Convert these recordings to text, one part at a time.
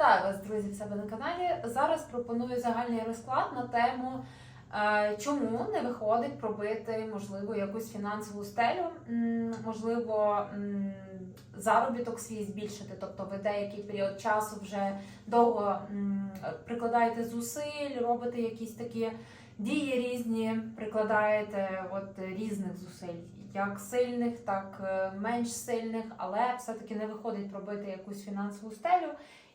Вітаю вас, друзі, в себе на каналі. Зараз пропоную загальний розклад на тему, е, чому не виходить пробити, можливо, якусь фінансову стелю, можливо, заробіток свій збільшити. Тобто ви деякий період часу вже довго прикладаєте зусиль, робите якісь такі дії різні, прикладаєте от різних зусиль, як сильних, так е, менш сильних, але все-таки не виходить пробити якусь фінансову стелю.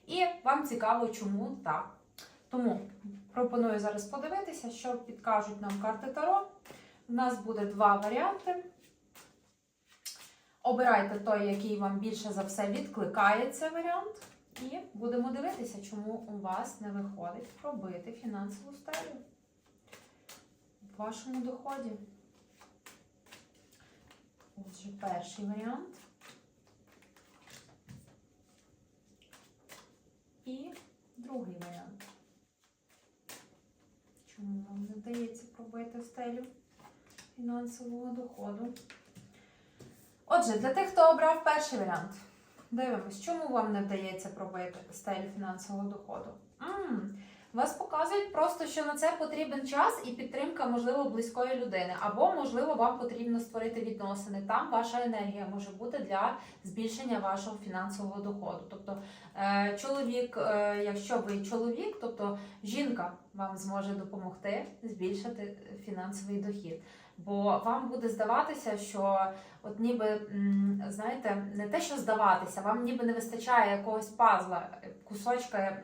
І вам цікаво, чому так. Тому пропоную зараз подивитися, що підкажуть нам карти Таро. У нас буде два варіанти. Обирайте той, який вам більше за все відкликається варіант. І будемо дивитися, чому у вас не виходить пробити фінансову стелю в вашому доході. Отже, перший варіант. І другий варіант. Чому вам не вдається пробити стелю фінансового доходу? Отже, для тих, хто обрав перший варіант, дивимось, чому вам не вдається пробити стелю фінансового доходу? м вас показують просто, що на це потрібен час і підтримка, можливо, близької людини. Або, можливо, вам потрібно створити відносини. Там ваша енергія може бути для збільшення вашого фінансового доходу. Тобто, е, чоловік, е, якщо ви чоловік, тобто жінка вам зможе допомогти збільшити фінансовий дохід. Бо вам буде здаватися, що от ніби знаєте, не те, що здаватися, вам ніби не вистачає якогось пазла, кусочка,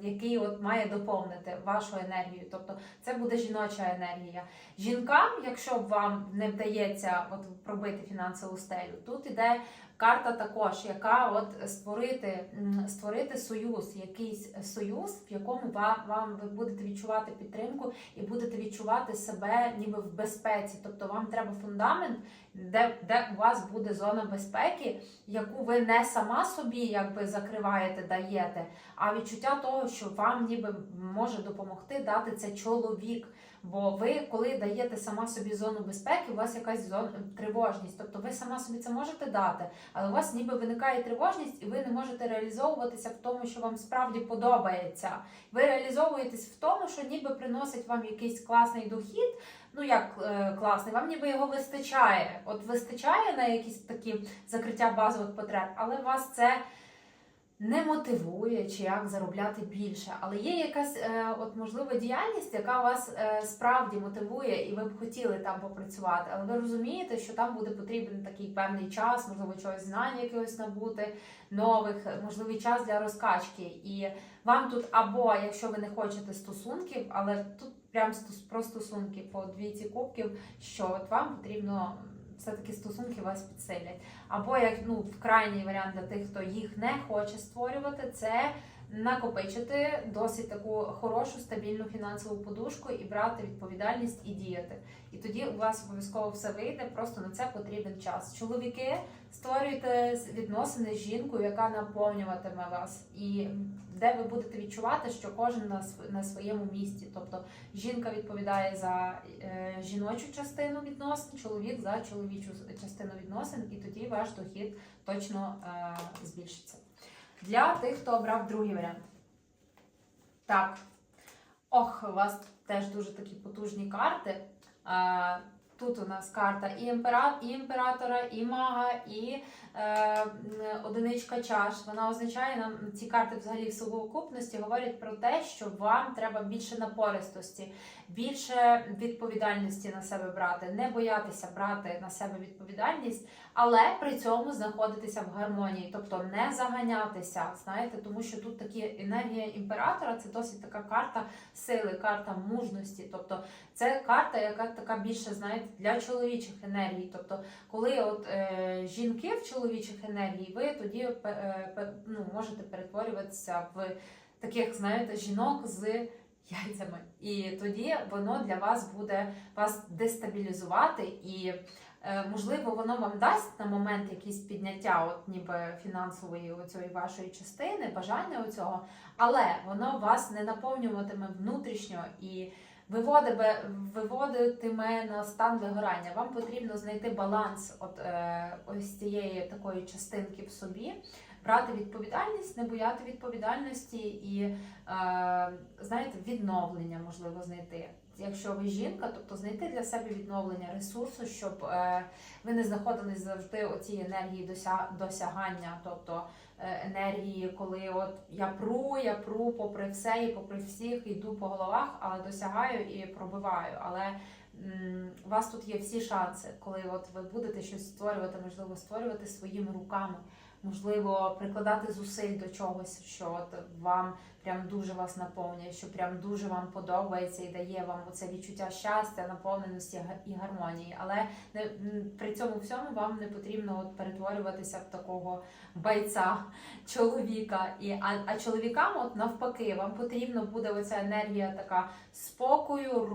який от має доповнити вашу енергію. Тобто це буде жіноча енергія. Жінкам, якщо вам не вдається от пробити фінансову стелю, тут іде карта також, яка от створити, створити союз, якийсь союз, в якому вам, вам ви будете відчувати підтримку і будете відчувати себе ніби в безпеці. Тобто вам треба фундамент, де, де у вас буде зона безпеки, яку ви не сама собі якби закриваєте, даєте, а відчуття того, що вам ніби може допомогти дати це чоловік. Бо ви, коли даєте сама собі зону безпеки, у вас якась зона тривожність. Тобто ви сама собі це можете дати, але у вас ніби виникає тривожність, і ви не можете реалізовуватися в тому, що вам справді подобається. Ви реалізовуєтесь в тому, що ніби приносить вам якийсь класний дохід. Ну як е, класний, вам ніби його вистачає. От вистачає на якісь такі закриття базових потреб, але у вас це не мотивує чи як заробляти більше, але є якась е, от можливо діяльність, яка вас е, справді мотивує, і ви б хотіли там попрацювати. Але ви розумієте, що там буде потрібен такий певний час, можливо, чогось знання якогось набути, нових, можливий час для розкачки. І вам тут або якщо ви не хочете стосунків, але тут прям про стосунки по двійці кубків, що от вам потрібно. Все-таки стосунки вас підсилять. Або як ну крайній варіант для тих, хто їх не хоче створювати, це накопичити досить таку хорошу стабільну фінансову подушку і брати відповідальність і діяти. І тоді у вас обов'язково все вийде. Просто на це потрібен час. Чоловіки створюйте відносини з жінкою, яка наповнюватиме вас, і де ви будете відчувати, що кожен на св- своєму місці. Тобто жінка відповідає за е, жіночу частину відносин, чоловік за чоловічу частину відносин, і тоді ваш дохід точно е, збільшиться. Для тих, хто обрав другий варіант. Так. Ох, у вас теж дуже такі потужні карти. А, Тут у нас карта і, імператора, і мага, і е, одиничка чаш. Вона означає нам ці карти взагалі в совокупності говорять про те, що вам треба більше напористості, більше відповідальності на себе брати, не боятися брати на себе відповідальність, але при цьому знаходитися в гармонії, тобто не заганятися. Знаєте, тому що тут такі енергія імператора це досить така карта сили, карта мужності. Тобто це карта, яка така більше знаєте для чоловічих енергій. Тобто, коли от е, жінки в чоловічих енергій, ви тоді е, ну, можете перетворюватися в таких, знаєте, жінок з яйцями. І тоді воно для вас буде вас дестабілізувати і. е, Можливо, воно вам дасть на момент якісь підняття, от ніби фінансової оцієї вашої частини, бажання оцього, але воно вас не наповнюватиме внутрішньо і виводитиме на стан вигорання. Вам потрібно знайти баланс от, е, ось цієї такої частинки в собі, брати відповідальність, не бояти відповідальності і е, знаєте, відновлення можливо знайти. Якщо ви жінка, тобто знайти для себе відновлення ресурсу, щоб е, ви не знаходились завжди у цій енергії дося, досягання, тобто е, енергії, коли от я пру, я пру попри все і попри всіх, йду по головах, але досягаю і пробиваю. Але у вас тут є всі шанси, коли от ви будете щось створювати, можливо, створювати своїми руками, можливо, прикладати зусиль до чогось, що от вам прям дуже вас наповнює, що прям дуже вам подобається і дає вам оце відчуття щастя, наповненості і гармонії. Але не при цьому всьому вам не потрібно от перетворюватися в такого бойця, чоловіка. І а, а чоловікам, от навпаки, вам потрібно буде оця енергія така спокою,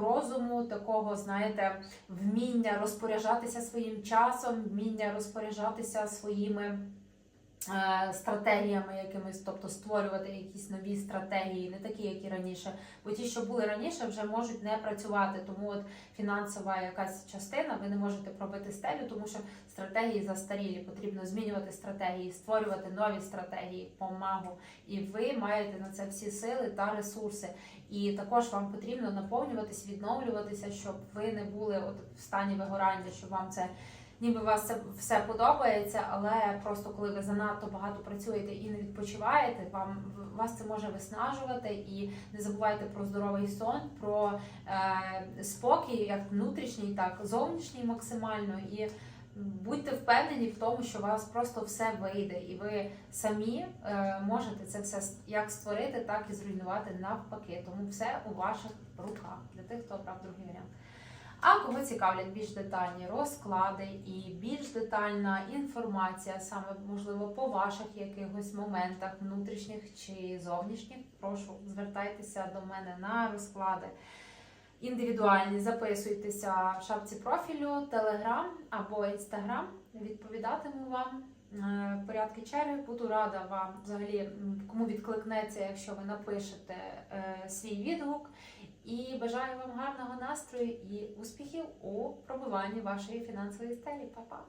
розуму, такого, знаєте, вміння розпоряджатися своїм часом, вміння розпоряджатися своїми. Е, Стратегіями якимись, тобто створювати якісь нові стратегії, не такі, як і раніше. Бо ті, що були раніше, вже можуть не працювати. Тому от фінансова якась частина, ви не можете пробити стелю, тому що стратегії застарілі. Потрібно змінювати стратегії, створювати нові стратегії, помагу. І ви маєте на це всі сили та ресурси. І також вам потрібно наповнюватись, відновлюватися, щоб ви не були от в стані вигорання, щоб вам це. Ніби вас це все подобається, але просто коли ви занадто багато працюєте і не відпочиваєте, вам вас це може виснажувати. І не забувайте про здоровий сон, про е, спокій, як внутрішній, так зовнішній максимально. І будьте впевнені в тому, що у вас просто все вийде, і ви самі е, можете це все як створити, так і зруйнувати навпаки. Тому все у ваших руках для тих, хто обрав другий варіант. А кого цікавлять більш детальні розклади і більш детальна інформація, саме можливо по ваших якихось моментах, внутрішніх чи зовнішніх, прошу звертайтеся до мене на розклади індивідуальні. Записуйтеся в шапці профілю, Телеграм або Інстаграм. Відповідатиму вам. е, Порядки черги буду рада вам взагалі, кому відкликнеться, якщо ви напишете е, свій відгук. І бажаю вам гарного настрою і успіхів у пробиванні вашої фінансової стелі. Па-па!